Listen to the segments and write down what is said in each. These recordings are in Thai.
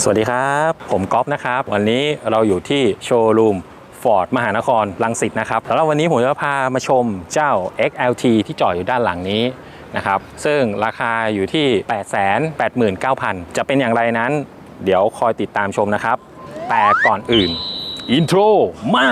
สวัสดีครับ ผมก๊อฟนะครับ วันนี้เราอยู่ที่โชว์รูมฟอร์ดมหานครลังสิตนะครับแล้ววันนี้ผมจะพามาชมเจ้า XLT ที่จอดอยู่ด้านหลังนี้นะครับ ซึ่งราคาอยู่ที่ 889,000 จะเป็นอย่างไรนั้น เดี๋ยวคอยติดตามชมนะครับ แต่ก่อนอื่นอินโทรมา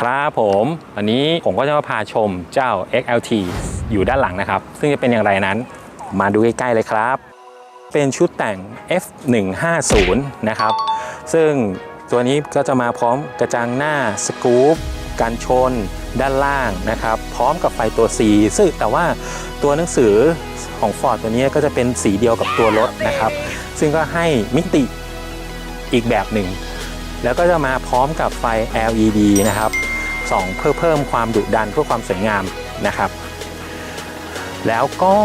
ครับผมอันนี้ผมก็จะมาพาชมเจ้า XLT อยู่ด้านหลังนะครับ ซึ่งจะเป็นอย่างไรนั้น มาดูใกล้ๆเลยครับ เป็นชุดแต่ง F150 นะครับ ซึ่งตัวนี้ก็จะมาพร้อมกระจังหน้าสกู๊ปการชนด้านล่างนะครับ พร้อมกับไฟตัว C ซึ่งแต่ว่าตัวหนังสือของ Ford ตัวนี้ก็จะเป็นสีเดียวกับตัวรถนะครับ ซึ่งก็ให้มิติอีกแบบหนึ่ง แล้วก็จะมาพร้อมกับไฟ LED นะครับ ส่องเพื่อเพิ่มความดุดันเพื่อความสวยงามนะครับ แล้วก็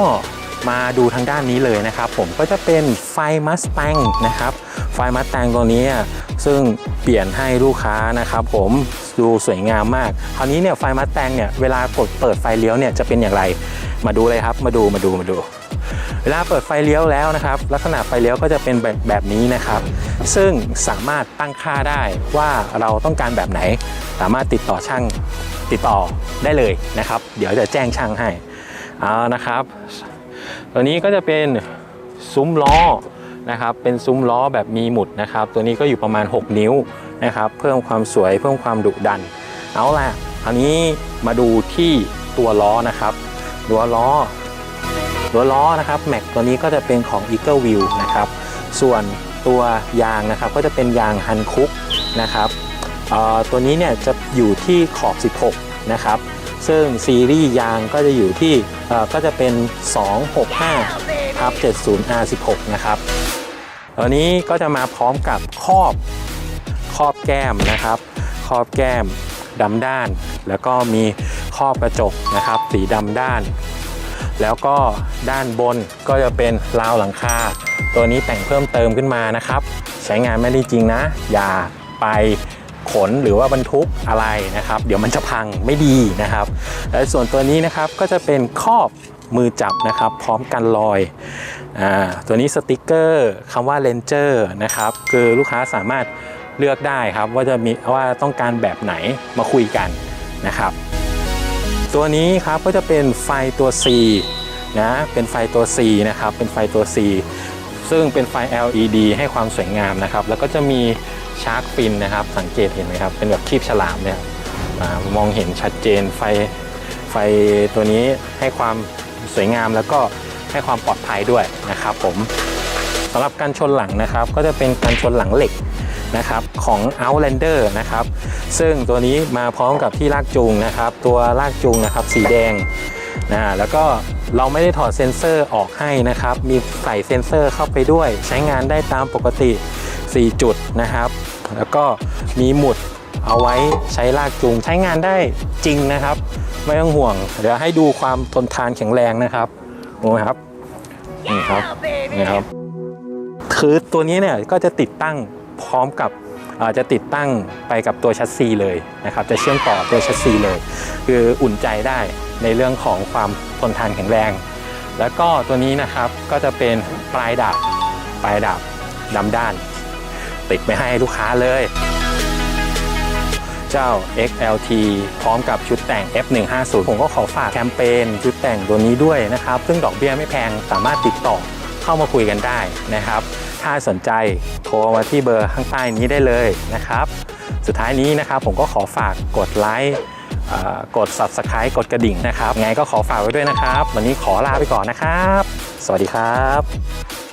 มาดูทางด้านนี้เลยนะครับ ผมก็จะเป็นไฟ Mustang นะครับ ไฟ Mustang ตัวนี้ซึ่งเปลี่ยนให้ลูกค้านะครับ ผมดูสวยงามมาก คราวนี้เนี่ยไฟ Mustang เนี่ยเวลากดเปิดไฟเลี้ยวเนี่ยจะเป็นอย่างไร มาดูเลยครับมาดูมาดูมาดู เวลาเปิดไฟเลี้ยวแล้วนะครับ ลักษณะไฟเลี้ยวก็จะเป็นแบบแบบนี้นะครับ ซึ่งสามารถตั้งค่าได้ว่าเราต้องการแบบไหน สามารถติดต่อช่างติดต่อได้เลยนะครับ เดี๋ยวจะแจ้งช่างให้เอานะครับ ตัวนี้ก็จะเป็นซุ้มล้อนะครับ เป็นซุ้มล้อแบบมีหมุดนะครับ ตัวนี้ก็อยู่ประมาณ 6 นิ้วนะครับ เพิ่มความสวยเพิ่มความดุดัน เอาล่ะคราวนี้มาดูที่ตัวล้อนะครับ ตัวล้อ ตัวล้อนะครับแม็กตัวนี้ก็จะเป็นของ Eagle View นะครับ ส่วน ตัวยางนะครับก็จะเป็นยางฮันคุกนะครับตัวนี้เนี่ยจะอยู่ที่ขอบ 16 นะครับ ซึ่งซีรีส์ยางก็จะอยู่ที่ก็จะเป็น 265ทับ 70 R16 นะครับตัวนี้ก็จะมาพร้อมกับครอบครอบแก้มนะครับครอบแก้มดำด้าน แล้วก็มีครอบกระจกนะครับ สีดำด้าน แล้วก็ด้านบนก็จะเป็นราวหลังคา ตัวนี้แต่งเพิ่มเติมขึ้นมานะครับ ใช้งานไม่ได้จริงนะ อย่าไปขนหรือว่าบรรทุกอะไรนะครับ เดี๋ยวมันจะพังไม่ดีนะครับ และส่วนตัวนี้นะครับก็จะเป็นครอบมือจับนะครับ พร้อมกันรอยอตัวนี้สติกเกอร์คำว่า Ranger นะครับ คือลูกค้าสามารถเลือกได้ครับว่าจะมีว่าต้องการแบบไหนมาคุยกันนะครับ ตัวนี้ครับก็จะเป็นไฟตัว C นะเป็นไฟตัว C นะครับเป็นไฟตัว C ซึ่งเป็นไฟ LED ให้ความสวยงามนะครับ แล้วก็จะมีชาร์กฟินนะครับ สังเกตเห็นไหมครับ เป็นแบบคีบฉลามเนี่ยมองเห็นชัดเจนไฟไฟตัวนี้ให้ความสวยงามแล้วก็ให้ความปลอดภัยด้วยนะครับผมสำหรับการชนหลังนะครับ ก็จะเป็นการชนหลังเหล็ก นะครับของ Outlander นะครับซึ่งตัวนี้มาพร้อมกับที่ลากจูงนะครับ ตัวลากจูงนะครับสีแดงนะแล้วก็เราไม่ได้ถอดเซ็นเซอร์ออกให้นะครับ มีใส่เซ็นเซอร์เข้าไปด้วย ใช้งานได้ตามปกติ 4 จุดนะครับ แล้วก็มีหมุดเอาไว้ใช้ลากจูงใช้งานได้จริงนะครับ ไม่ต้องห่วง เดี๋ยวให้ดูความทนทานแข็งแรงนะครับดูครับนี่ครับนี่ครับคือตัวนี้เนี่ยก็จะติดตั้ง พร้อมกับจะติดตั้งไปกับตัวแชัสซีเลยนะครับจะเชื่อมต่อตัวแชัสซีเลย คืออุ่นใจได้ในเรื่องของความทนทานแข็งแรง แล้วก็ตัวนี้นะครับก็จะเป็นปลายดาบปลายดาบดำด้าน ติดไปให้ลูกค้าเลย เจ้า XLT พร้อมกับชุดแต่ง F150 ผมก็ขอฝากแคมเปญชุดแต่งตัวนี้ด้วยนะครับ ซึ่งดอกเบี้ยไม่แพงสามารถติดต่อเข้ามาคุยกันได้นะครับ ถ้าสนใจโทรมาที่เบอร์ข้างใต้นี้ได้เลยนะครับ สุดท้ายนี้นะครับผมก็ขอฝากกดไลค์กด Subscribe กดกระดิ่งนะครับ ไงก็ขอฝากไว้ด้วยนะครับ วันนี้ขอลาไปก่อนนะครับ สวัสดีครับ